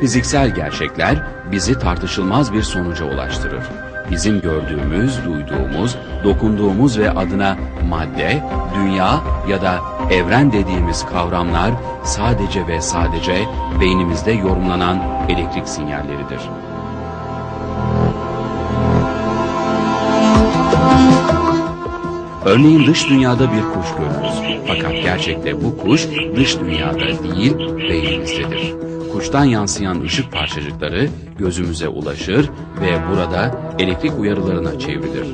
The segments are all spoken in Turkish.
Fiziksel gerçekler bizi tartışılmaz bir sonuca ulaştırır. Bizim gördüğümüz, duyduğumuz, dokunduğumuz ve adına madde, dünya ya da evren dediğimiz kavramlar sadece ve sadece beynimizde yorumlanan elektrik sinyalleridir. Örneğin dış dünyada bir kuş görürüz. Fakat gerçekte bu kuş dış dünyada değil, beynimizdedir. Kuştan yansıyan ışık parçacıkları gözümüze ulaşır ve burada elektrik uyarılarına çevrilir.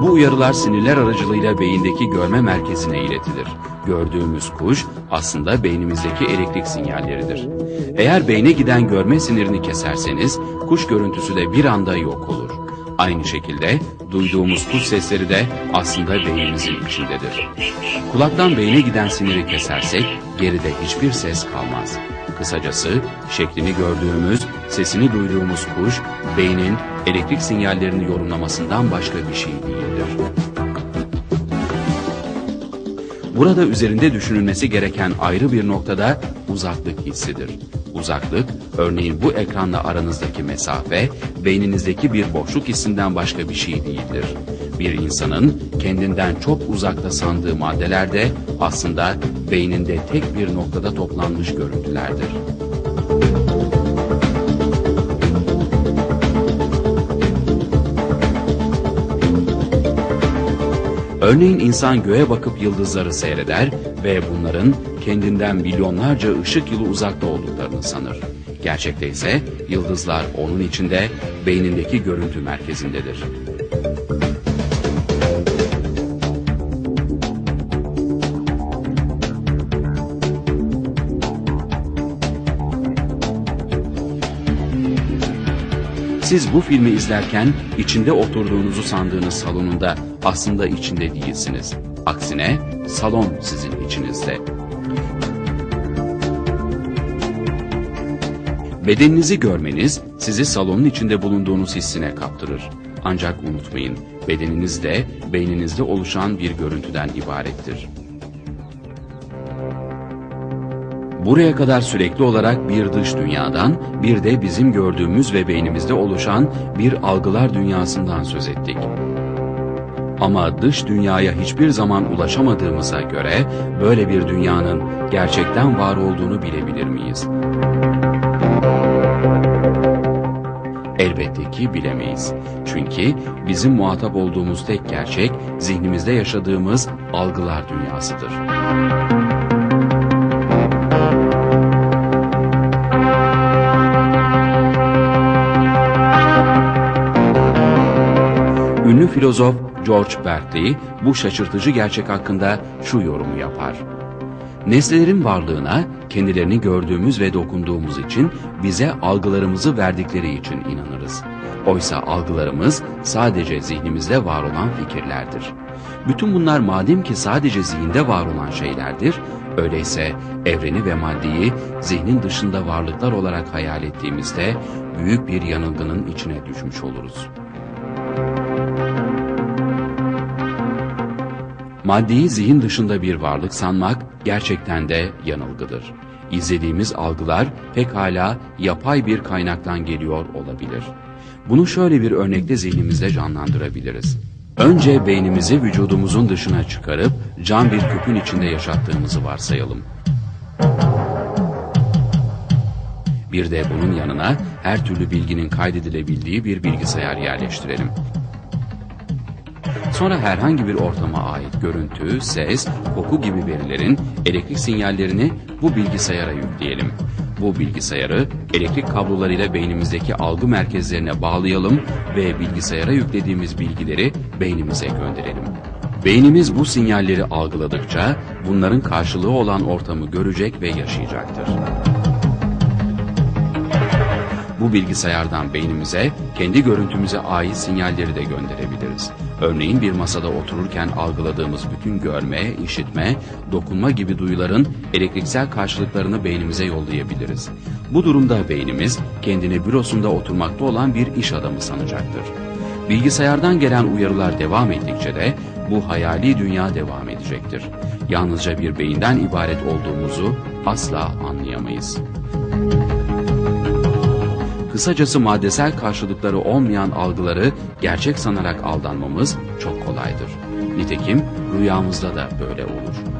Bu uyarılar sinirler aracılığıyla beyindeki görme merkezine iletilir. Gördüğümüz kuş aslında beynimizdeki elektrik sinyalleridir. Eğer beyne giden görme sinirini keserseniz kuş görüntüsü de bir anda yok olur. Aynı şekilde duyduğumuz kuş sesleri de aslında beynimizin içindedir. Kulaktan beyne giden siniri kesersek geride hiçbir ses kalmaz. Kısacası şeklini gördüğümüz, sesini duyduğumuz kuş beynin elektrik sinyallerini yorumlamasından başka bir şey değildir. Burada üzerinde düşünülmesi gereken ayrı bir noktada uzaklık hissidir. Uzaklık, örneğin bu ekranla aranızdaki mesafe, beyninizdeki bir boşluk hissinden başka bir şey değildir. Bir insanın kendinden çok uzakta sandığı maddeler de aslında beyninde tek bir noktada toplanmış görüntülerdir. Örneğin insan göğe bakıp yıldızları seyreder ve bunların kendinden milyonlarca ışık yılı uzakta olduklarını sanır. Gerçekte ise yıldızlar onun içinde beynindeki görüntü merkezindedir. Siz bu filmi izlerken içinde oturduğunuzu sandığınız salonunda aslında içinde değilsiniz. Aksine salon sizin içinizde. Bedeninizi görmeniz sizi salonun içinde bulunduğunuz hissine kaptırır. Ancak unutmayın, bedeniniz de beyninizde oluşan bir görüntüden ibarettir. Buraya kadar sürekli olarak bir dış dünyadan, bir de bizim gördüğümüz ve beynimizde oluşan bir algılar dünyasından söz ettik. Ama dış dünyaya hiçbir zaman ulaşamadığımıza göre böyle bir dünyanın gerçekten var olduğunu bilebilir miyiz? Elbette ki bilemeyiz. Çünkü bizim muhatap olduğumuz tek gerçek zihnimizde yaşadığımız algılar dünyasıdır. Ünlü filozof George Berkeley bu şaşırtıcı gerçek hakkında şu yorumu yapar. Nesnelerin varlığına kendilerini gördüğümüz ve dokunduğumuz için bize algılarımızı verdikleri için inanırız. Oysa algılarımız sadece zihnimizde var olan fikirlerdir. Bütün bunlar madem ki sadece zihinde var olan şeylerdir, öyleyse evreni ve maddeyi zihnin dışında varlıklar olarak hayal ettiğimizde büyük bir yanılgının içine düşmüş oluruz. Maddeyi zihin dışında bir varlık sanmak gerçekten de yanılgıdır. İzlediğimiz algılar pekala yapay bir kaynaktan geliyor olabilir. Bunu şöyle bir örnekte zihnimizde canlandırabiliriz. Önce beynimizi vücudumuzun dışına çıkarıp cam bir küpün içinde yaşattığımızı varsayalım. Bir de bunun yanına her türlü bilginin kaydedilebildiği bir bilgisayar yerleştirelim. Sonra herhangi bir ortama ait görüntü, ses, koku gibi verilerin elektrik sinyallerini bu bilgisayara yükleyelim. Bu bilgisayarı elektrik kablolarıyla beynimizdeki algı merkezlerine bağlayalım ve bilgisayara yüklediğimiz bilgileri beynimize gönderelim. Beynimiz bu sinyalleri algıladıkça bunların karşılığı olan ortamı görecek ve yaşayacaktır. Bu bilgisayardan beynimize kendi görüntümüze ait sinyalleri de gönderebiliriz. Örneğin bir masada otururken algıladığımız bütün görme, işitme, dokunma gibi duyuların elektriksel karşılıklarını beynimize yollayabiliriz. Bu durumda beynimiz kendini bürosunda oturmakta olan bir iş adamı sanacaktır. Bilgisayardan gelen uyarılar devam ettikçe de bu hayali dünya devam edecektir. Yalnızca bir beyinden ibaret olduğumuzu asla anlayamayız. Kısacası maddesel karşılıkları olmayan algıları gerçek sanarak aldanmamız çok kolaydır. Nitekim rüyamızda da böyle olur.